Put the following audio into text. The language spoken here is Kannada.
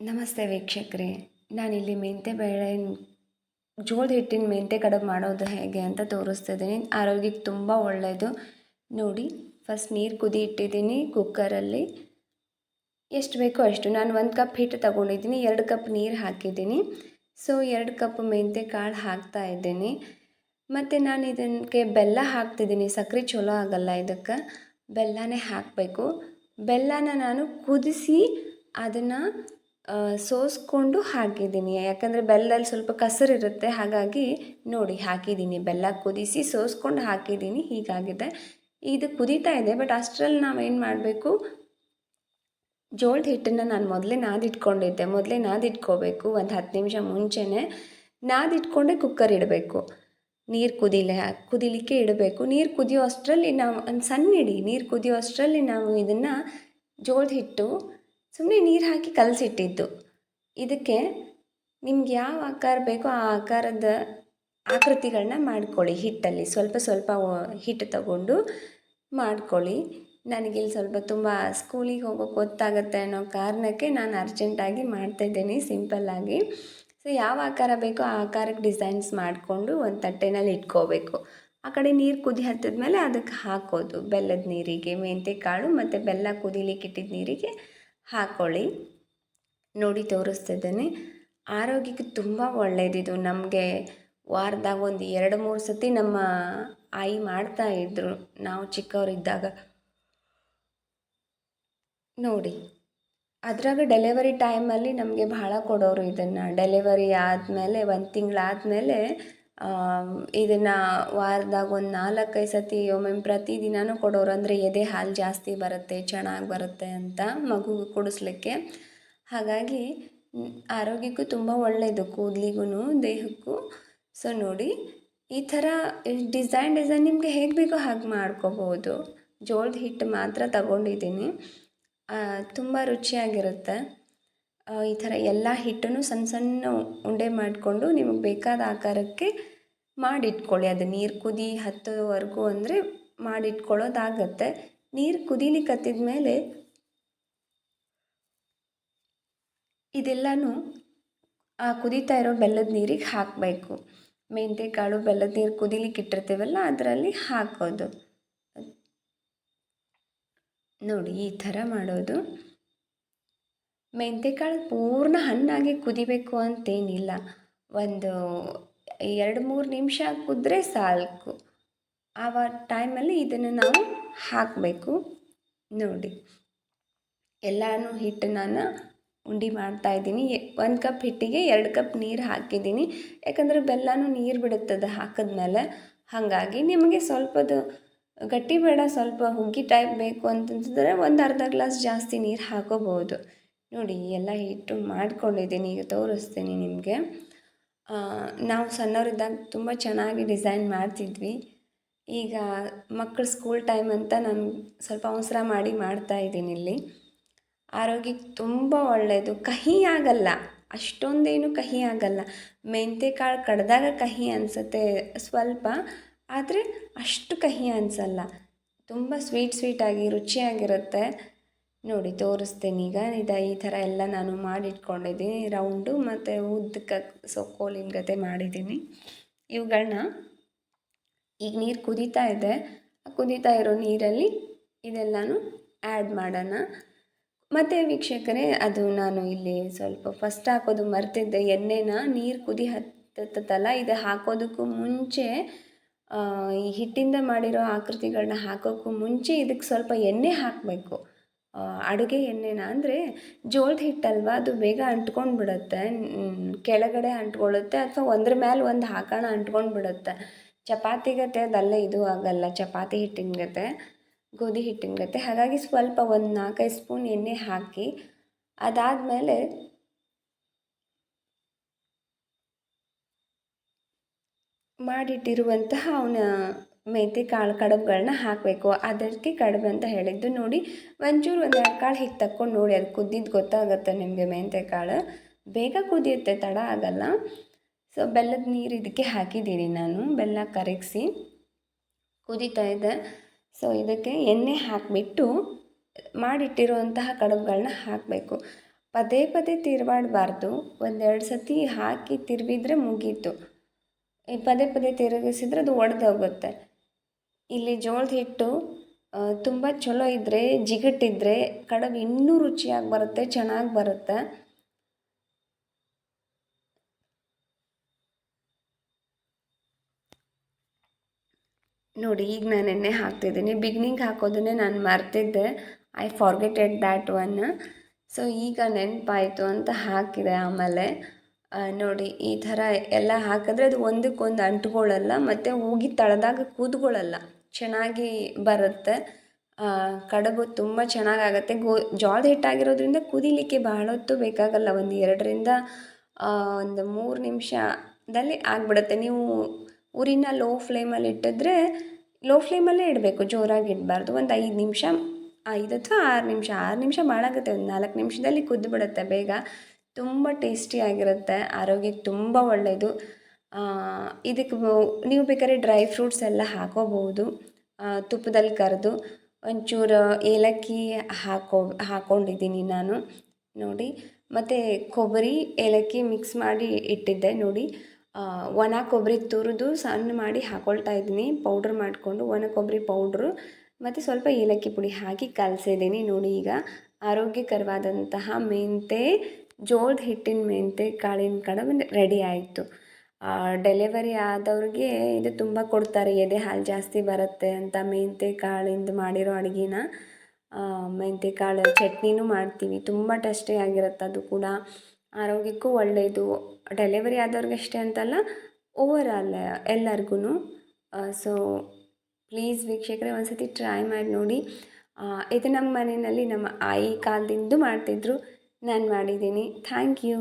ನಮಸ್ತೆ ವೀಕ್ಷಕರೇ. ನಾನಿಲ್ಲಿ ಮೆಂತೆ ಬೇಳೆ ಜೋಳದ ಹಿಟ್ಟಿನ ಮೆಂತೆ ಕಡುಬು ಮಾಡೋದು ಹೇಗೆ ಅಂತ ತೋರಿಸ್ತಿದ್ದೀನಿ. ಆರೋಗ್ಯಕ್ಕೆ ತುಂಬ ಒಳ್ಳೆಯದು ನೋಡಿ ಫಸ್ಟ್ ನೀರು ಕುದಿ ಇಟ್ಟಿದ್ದೀನಿ ಕುಕ್ಕರಲ್ಲಿ ಎಷ್ಟು ಬೇಕೋ ಅಷ್ಟು. ನಾನು ಒಂದು ಕಪ್ ಹಿಟ್ಟು ತಗೊಂಡಿದ್ದೀನಿ, ಎರಡು ಕಪ್ ನೀರು ಹಾಕಿದ್ದೀನಿ. ಸೊ ಎರಡು ಕಪ್ ಮೆಂತೆ ಕಾಳು ಹಾಕ್ತಾ ಇದ್ದೀನಿ. ಮತ್ತು ನಾನು ಇದಕ್ಕೆ ಬೆಲ್ಲ ಹಾಕ್ತಿದ್ದೀನಿ. ಸಕ್ಕರೆ ಚಲೋ ಆಗಲ್ಲ ಇದಕ್ಕೆ. ಬೆಲ್ಲನೇ ಹಾಕಬೇಕು. ಬೆಲ್ಲನ ನಾನು ಕುದಿಸಿ ಅದನ್ನು ಸೋಸ್ಕೊಂಡು ಹಾಕಿದ್ದೀನಿ. ಯಾಕಂದರೆ ಬೆಲ್ಲದಲ್ಲಿ ಸ್ವಲ್ಪ ಕಸರಿರುತ್ತೆ, ಹಾಗಾಗಿ ನೋಡಿ ಹಾಕಿದ್ದೀನಿ. ಬೆಲ್ಲ ಕುದಿಸಿ ಸೋಸ್ಕೊಂಡು ಹಾಕಿದ್ದೀನಿ, ಹೀಗಾಗಿದೆ. ಇದು ಕುದೀತಾ ಇದೆ, ಬಟ್ ಅಷ್ಟರಲ್ಲಿ ನಾವೇನು ಮಾಡಬೇಕು? ಜೋಳದ ಹಿಟ್ಟನ್ನು ನಾನು ಮೊದಲೇ ನಾದಿಟ್ಕೊಂಡಿದ್ದೆ. ಮೊದಲೇ ನಾದಿಟ್ಕೋಬೇಕು, ಒಂದು ಹತ್ತು ನಿಮಿಷ ಮುಂಚೆನೇ ನಾದಿಟ್ಕೊಂಡೆ ಕುಕ್ಕರ್ ಇಡಬೇಕು. ನೀರು ಕುದಿಲೆ, ಕುದಿಲಿಕ್ಕೆ ಇಡಬೇಕು. ನೀರು ಕುದಿಯೋ ಅಷ್ಟರಲ್ಲಿ ನಾವು ಒಂದು ಸಣ್ಣ ಇಡಿ, ನೀರು ಕುದಿಯೋ ಅಷ್ಟರಲ್ಲಿ ನಾವು ಇದನ್ನು ಜೋಳದ ಹಿಟ್ಟು ಸುಮ್ಮನೆ ನೀರು ಹಾಕಿ ಕಲಸಿಟ್ಟಿದ್ದು. ಇದಕ್ಕೆ ನಿಮ್ಗೆ ಯಾವ ಆಕಾರ ಬೇಕೋ ಆ ಆಕಾರದ ಆಕೃತಿಗಳನ್ನ ಮಾಡ್ಕೊಳ್ಳಿ ಹಿಟ್ಟಲ್ಲಿ. ಸ್ವಲ್ಪ ಸ್ವಲ್ಪ ಹಿಟ್ಟು ತಗೊಂಡು ಮಾಡ್ಕೊಳ್ಳಿ. ನನಗಿಲ್ಲಿ ಸ್ವಲ್ಪ ತುಂಬ ಸ್ಕೂಲಿಗೆ ಹೋಗೋಕೆ ಗೊತ್ತಾಗುತ್ತೆ ಅನ್ನೋ ಕಾರಣಕ್ಕೆ ನಾನು ಅರ್ಜೆಂಟಾಗಿ ಮಾಡ್ತಾಯಿದ್ದೀನಿ ಸಿಂಪಲ್ಲಾಗಿ ಸೊ, ಯಾವ ಆಕಾರ ಬೇಕೋ ಆ ಆಕಾರಕ್ಕೆ ಡಿಸೈನ್ಸ್ ಮಾಡಿಕೊಂಡು ಒಂದು ತಟ್ಟೆನಲ್ಲಿ ಇಟ್ಕೋಬೇಕು. ಆ ಕಡೆ ನೀರು ಕುದಿ ಹತ್ತಿದ್ಮೇಲೆ ಅದಕ್ಕೆ ಹಾಕೋದು. ಬೆಲ್ಲದ ನೀರಿಗೆ ಮೆಂತೆ ಕಾಳು ಮತ್ತು ಬೆಲ್ಲ ಕುದಿಲಿಕ್ಕೆ ಇಟ್ಟಿದ್ದ ನೀರಿಗೆ ಹಾಕ್ಕೊಳ್ಳಿ ನೋಡಿ ತೋರಿಸ್ತಿದ್ದೇನೆ. ಆರೋಗ್ಯಕ್ಕೆ ತುಂಬ ಒಳ್ಳೆಯದಿದು ನಮಗೆ ವಾರದಾಗ ಒಂದು ಎರಡು, ಮೂರು ಸತಿ ನಮ್ಮ ಆಯಿ ಇದ್ದರು ನಾವು ಚಿಕ್ಕವರಿದ್ದಾಗ. ನೋಡಿ, ಅದರಾಗ ಡೆಲಿವರಿ ಟೈಮಲ್ಲಿ ನಮಗೆ ಭಾಳ ಕೊಡೋರು ಇದನ್ನು. ಡೆಲಿವರಿ ಆದಮೇಲೆ, ಒಂದು ತಿಂಗಳಾದಮೇಲೆ ಇದನ್ನು ವಾರದಾಗ ಒಂದು ನಾಲ್ಕೈದು ಸತಿ ಒಮ್ಮೊಮ್ಮೆ ಪ್ರತಿದಿನವೂ ಕೊಡೋರು ಅಂದರೆ ಎದೆ ಹಾಲು ಜಾಸ್ತಿ ಬರುತ್ತೆ, ಚೆನ್ನಾಗಿ ಬರುತ್ತೆ ಅಂತ ಮಗುಗೆ ಕೊಡಿಸ್ಲಿಕ್ಕೆ. ಹಾಗಾಗಿ ಆರೋಗ್ಯಕ್ಕೂ ತುಂಬ ಒಳ್ಳೆಯದು ಕೂದಲಿಗೂ ದೇಹಕ್ಕೂ. ಸೊ ನೋಡಿ, ಈ ಥರ ಡಿಸೈನ್ ಡಿಸೈನ್ ನಿಮಗೆ ಹೇಗೆ ಬೇಕೋ ಹಾಗೆ ಮಾಡ್ಕೋಬೋದು. ಜೋಳದ ಹಿಟ್ಟು ಮಾತ್ರ ತಗೊಂಡಿದ್ದೀನಿ. ತುಂಬ ರುಚಿಯಾಗಿರುತ್ತೆ. ಈ ಥರ ಎಲ್ಲ ಹಿಟ್ಟನ್ನು ಸಣ್ಣ ಸಣ್ಣ ಉಂಡೆ ಮಾಡಿಕೊಂಡು ನಿಮಗೆ ಬೇಕಾದ ಆಕಾರಕ್ಕೆ ಮಾಡಿಟ್ಕೊಳ್ಳಿ. ಅದು ನೀರು ಕುದಿ ಹತ್ತೋವರೆಗೂ ಅಂದರೆ ಮಾಡಿಟ್ಕೊಳ್ಳೋದಾಗತ್ತೆ. ನೀರು ಕುದೀಲಿಕ್ಕತ್ತಿದ ಮೇಲೆ ಇದೆಲ್ಲನೂ ಆ ಕುದೀತಾ ಇರೋ ಬೆಲ್ಲದ ನೀರಿಗೆ ಹಾಕಬೇಕು. ಮೆಂತೆ ಕಾಳು ಬೆಲ್ಲದ ನೀರು ಕುದಿಲಿಕ್ಕೆ ಇಟ್ಟಿರ್ತೀವಲ್ಲ ಅದರಲ್ಲಿ ಹಾಕೋದು. ನೋಡಿ, ಈ ಥರ ಮಾಡೋದು. ಮೆಂತ್ಯಕಾಳು ಪೂರ್ಣ ಹಣ್ಣಾಗಿ ಕುದಿಬೇಕು ಅಂತೇನಿಲ್ಲ. ಒಂದು ಎರಡು ಮೂರು ನಿಮಿಷ ಕುದ್ರೆ ಸಾಕು ಆವ ಟೈಮಲ್ಲಿ ಇದನ್ನು ನಾವು ಹಾಕಬೇಕು. ನೋಡಿ. ಎಲ್ಲನೂ ಹಿಟ್ಟು ನಾನು ಉಂಡೆ ಮಾಡ್ತಾಯಿದ್ದೀನಿ ಒಂದು ಕಪ್ ಹಿಟ್ಟಿಗೆ ಎರಡು ಕಪ್ ನೀರು ಹಾಕಿದ್ದೀನಿ. ಯಾಕಂದರೆ ಬೆಲ್ಲನೂ ನೀರು ಬಿಡುತ್ತದೆ ಹಾಕಿದ್ಮೇಲೆ. ಹಾಗಾಗಿ ನಿಮಗೆ ಸ್ವಲ್ಪದು ಗಟ್ಟಿ ಬೇಡ, ಸ್ವಲ್ಪ ಹುಗ್ಗಿ ಟೈಪ್ ಬೇಕು ಅಂತಂತಂದರೆ ಒಂದು ಅರ್ಧ ಗ್ಲಾಸ್ ಜಾಸ್ತಿ ನೀರು ಹಾಕೋಬೋದು ನೋಡಿ ಎಲ್ಲ ಹಿಟ್ಟು ಮಾಡ್ಕೊಂಡಿದ್ದೀನಿ. ಈಗ ತೋರಿಸ್ತೀನಿ ನಿಮಗೆ. ನಾವು ಸಣ್ಣವರಿದ್ದಾಗ ತುಂಬ ಚೆನ್ನಾಗಿ ಡಿಸೈನ್ ಮಾಡ್ತಿದ್ವಿ. ಈಗ ಮಕ್ಕಳು ಸ್ಕೂಲ್ ಟೈಮ್ ಅಂತ ನಾನು ಸ್ವಲ್ಪ ಅವಸರ ಮಾಡಿ ಮಾಡ್ತಾ ಇದ್ದೀನಿ ಇಲ್ಲಿ. ಆರೋಗ್ಯಕ್ಕೆ ತುಂಬ ಒಳ್ಳೆಯದು. ಕಹಿ ಆಗಲ್ಲ. ಅಷ್ಟೊಂದೇನು ಕಹಿ ಆಗಲ್ಲ. ಮೆಂತ್ಯಕಾಳು ಕಡ್ದಾಗ ಕಹಿ ಅನಿಸುತ್ತೆ ಸ್ವಲ್ಪ, ಆದರೆ ಅಷ್ಟು ಕಹಿ ಅನಿಸಲ್ಲ. ತುಂಬ ಸ್ವೀಟ್ ಸ್ವೀಟಾಗಿ, ರುಚಿಯಾಗಿರುತ್ತೆ. ನೋಡಿ, ತೋರಿಸ್ತೇನೆ. ಈಗ ಇದು ಈ ಥರ ಎಲ್ಲ ನಾನು ಮಾಡಿಟ್ಕೊಂಡಿದ್ದೀನಿ ರೌಂಡು ಮತ್ತು ಉದ್ದಕ್ಕೆ ಸೊ ಕೋಲಿನ ಗತೆ ಮಾಡಿದ್ದೀನಿ. ಇವುಗಳನ್ನ ಈಗ ನೀರು ಕುದೀತಾ ಇದೆ. ಕುದೀತಾ ಇರೋ ನೀರಲ್ಲಿ ಇದೆಲ್ಲನೂ ಆ್ಯಡ್ ಮಾಡೋಣ. ಮತ್ತು ವೀಕ್ಷಕರೇ, ಅದು ನಾನು ಇಲ್ಲಿ ಸ್ವಲ್ಪ ಫಸ್ಟ್ ಹಾಕೋದು ಮರ್ತಿದ್ದೆ. ಎಣ್ಣೆನ ನೀರು ಕುದಿ ಹತ್ತತ್ತಲ್ಲ, ಇದು ಹಾಕೋದಕ್ಕೂ ಮುಂಚೆ ಈ ಹಿಟ್ಟಿಂದ ಮಾಡಿರೋ ಆಕೃತಿಗಳನ್ನ ಹಾಕೋಕ್ಕೂ ಮುಂಚೆ ಇದಕ್ಕೆ ಸ್ವಲ್ಪ ಎಣ್ಣೆ ಹಾಕಬೇಕು. ಅಡುಗೆ ಎಣ್ಣೆನ ಅಂದರೆ ಜೋಳದ ಹಿಟ್ಟಲ್ವ? ಅದು ಬೇಗ ಅಂಟ್ಕೊಂಡು ಬಿಡುತ್ತೆ ಕೆಳಗಡೆ ಅಂಟ್ಕೊಳ್ಳುತ್ತೆ ಅಥವಾ ಒಂದ್ರ ಮೇಲೆ ಒಂದು ಹಾಕೋಣ ಅಂಟ್ಕೊಂಡು ಬಿಡುತ್ತೆ ಚಪಾತಿ ಗತೆ ಅದೆಲ್ಲ, ಇದು ಆಗಲ್ಲ. ಚಪಾತಿ ಹಿಟ್ಟಿನ ಗತೆ, ಗೋಧಿ ಹಿಟ್ಟಿನ ಗತೆ. ಹಾಗಾಗಿ ಸ್ವಲ್ಪ ಒಂದು ನಾಲ್ಕೈದು ಸ್ಪೂನ್ ಎಣ್ಣೆ ಹಾಕಿ ಅದಾದಮೇಲೆ ಮಾಡಿಟ್ಟಿರುವಂತಹ ಅವನ ಮೆಂತ್ಯ ಕಾಳು ಕಡುಬುಗಳನ್ನ ಹಾಕಬೇಕು. ಅದಕ್ಕೆ ಕಡುಬು ಅಂತ ಹೇಳಿದ್ದು ನೋಡಿ, ಒಂಚೂರು ಒಂದು ಎರಡು ಕಾಳು ಹೀಗೆ ತಕ್ಕೊಂಡು ನೋಡಿ, ಅದು ಕುದ್ದಿದ್ದು ಗೊತ್ತಾಗುತ್ತೆ ನಿಮಗೆ ಮೆಂತೆ ಕಾಳು. ಬೇಗ ಕುದಿಯುತ್ತೆ, ತಡ ಆಗಲ್ಲ. ಸೊ ಬೆಲ್ಲದ ನೀರು ಇದಕ್ಕೆ ಹಾಕಿದ್ದೀನಿ ನಾನು, ಬೆಲ್ಲ ಕರಗಿಸಿ. ಕುದೀತಾ ಇದೆ. ಸೊ ಇದಕ್ಕೆ ಎಣ್ಣೆ ಹಾಕಿಬಿಟ್ಟು ಮಾಡಿಟ್ಟಿರುವಂತಹ ಕಡುಬುಗಳನ್ನ ಹಾಕಬೇಕು. ಪದೇ ಪದೇ ತಿರುವಾಡಬಾರ್ದು. ಒಂದೆರಡು ಸತಿ ಹಾಕಿ ತಿರುವಿದ್ರೆ ಮುಗೀತು. ಈ ಪದೇ ಪದೇ ತಿರುಗಿಸಿದ್ರೆ ಅದು ಒಡೆದೋಗುತ್ತೆ. ಇಲ್ಲಿ ಜೋಳದ ಹಿಟ್ಟು ತುಂಬ ಚಲೋ ಇದ್ದರೆ ಜಿಗಟ್ಟಿದ್ದರೆ ಕಡಬು ಇನ್ನೂ ರುಚಿಯಾಗಿ ಬರುತ್ತೆ, ಚೆನ್ನಾಗಿ ಬರುತ್ತೆ. ನೋಡಿ, ಈಗ ನಾನು ಎಣ್ಣೆ ಹಾಕ್ತಿದ್ದೀನಿ. ಬಿಗ್ನಿಂಗ್ ಹಾಕೋದನ್ನೇ ನಾನು ಮರ್ತಿದ್ದೆ. I forgeted that one so ಈಗ ನೆನಪಾಯಿತು ಅಂತ ಹಾಕಿದೆ ಆಮೇಲೆ. ನೋಡಿ, ಈ ಥರ ಎಲ್ಲ ಹಾಕಿದ್ರೆ ಅದು ಒಂದಕ್ಕೊಂದು ಅಂಟ್ಕೊಳ್ಳಲ್ಲ ಮತ್ತು ಹೋಗಿ ತಳದಾಗ ಕೂತ್ಕೊಳ್ಳಲ್ಲ ಚೆನ್ನಾಗಿ ಬರುತ್ತೆ. ಕಡುಬು ತುಂಬ ಚೆನ್ನಾಗಾಗತ್ತೆ. ಗೋ ಜೋಳದ ಹಿಟ್ಟಾಗಿರೋದ್ರಿಂದ ಕುದಿಲಿಕ್ಕೆ ಬಹಳ ಹೊತ್ತು ಬೇಕಾಗಲ್ಲ. ಒಂದು ಎರಡರಿಂದ ಒಂದು ಮೂರು ನಿಮಿಷದಲ್ಲಿ ಆಗಿಬಿಡುತ್ತೆ. ನೀವು ಊರಿನ ಲೋ ಫ್ಲೇಮಲ್ಲಿ ಇಟ್ಟಿದ್ರೆ, ಲೋ ಫ್ಲೇಮಲ್ಲೇ ಇಡಬೇಕು. ಜೋರಾಗಿ ಇಡಬಾರ್ದು. ಒಂದು ಐದು ನಿಮಿಷ, ಐದು ಅಥವಾ ಆರು ನಿಮಿಷ. ಆರು ನಿಮಿಷ ಭಾಳಾಗುತ್ತೆ ಒಂದು ನಾಲ್ಕು ನಿಮಿಷದಲ್ಲಿ ಕುದ್ದುಬಿಡುತ್ತೆ ಬೇಗ ತುಂಬ ಟೇಸ್ಟಿಯಾಗಿರುತ್ತೆ ಆರೋಗ್ಯಕ್ಕೆ ತುಂಬ ಒಳ್ಳೆಯದು ಇದಕ್ಕೆ ನೀವು ಬೇಕಾದ್ರೆ ಡ್ರೈ ಫ್ರೂಟ್ಸ್ ಎಲ್ಲ ಹಾಕೋಬಹುದು. ತುಪ್ಪದಲ್ಲಿ ಕರೆದು ಒಂಚೂರು ಏಲಕ್ಕಿ ಹಾಕೋ ಹಾಕ್ಕೊಂಡಿದ್ದೀನಿ ನಾನು. ನೋಡಿ, ಮತ್ತು ಕೊಬ್ಬರಿ, ಏಲಕ್ಕಿ ಮಿಕ್ಸ್ ಮಾಡಿ ಇಟ್ಟಿದ್ದೆ. ನೋಡಿ ಒಣ ಕೊಬ್ಬರಿ ತುರಿದು ಸಣ್ಣ ಮಾಡಿ ಹಾಕೊಳ್ತಾ ಇದ್ದೀನಿ. ಪೌಡ್ರ್ ಮಾಡಿಕೊಂಡು ಒಣ ಕೊಬ್ಬರಿ ಪೌಡ್ರು ಮತ್ತು ಸ್ವಲ್ಪ ಏಲಕ್ಕಿ ಪುಡಿ ಹಾಕಿ ಕಲಸಿದ್ದೀನಿ. ನೋಡಿ, ಈಗ ಆರೋಗ್ಯಕರವಾದಂತಹ ಮೆಂತೆ, ಜೋಳದ ಹಿಟ್ಟಿನ ಮೆಂತೆ, ಕಾಳಿನ ಕಡಬು ರೆಡಿ ಆಯಿತು. ಡೆಲಿವರಿ ಆದವ್ರಿಗೆ ಇದು ತುಂಬ ಕೊಡ್ತಾರೆ. ಎದೆ ಹಾಲು ಜಾಸ್ತಿ ಬರುತ್ತೆ ಅಂತ ಮೆಂತೆ ಕಾಳಿಂದ ಮಾಡಿರೋ ಅಡುಗೆನ ಮೆಂತ್ಯ ಕಾಳು ಚಟ್ನಿನೂ ಮಾಡ್ತೀವಿ. ತುಂಬ ಟೇಸ್ಟಿಯಾಗಿರುತ್ತೆ ಅದು ಕೂಡ. ಆರೋಗ್ಯಕ್ಕೂ ಒಳ್ಳೆಯದು ಡೆಲಿವರಿ ಆದವ್ರಿಗೆ ಅಷ್ಟೇ ಅಂತಲ್ಲ ಓವರಾಲ್ ಎಲ್ಲರಿಗೂ ಸೊ ಪ್ಲೀಸ್ ವೀಕ್ಷಕರೇ ಒಂದು ಸತಿ ಟ್ರೈ ಮಾಡಿ ನೋಡಿ. ಇದು ನಮ್ಮ ಮನೆಯಲ್ಲಿ ನಮ್ಮ ಆಯಿ ಕಾಲದಿಂದ ಮಾಡ್ತಿದ್ರು. ನಾನು ಮಾಡಿದ್ದೀನಿ. Thank you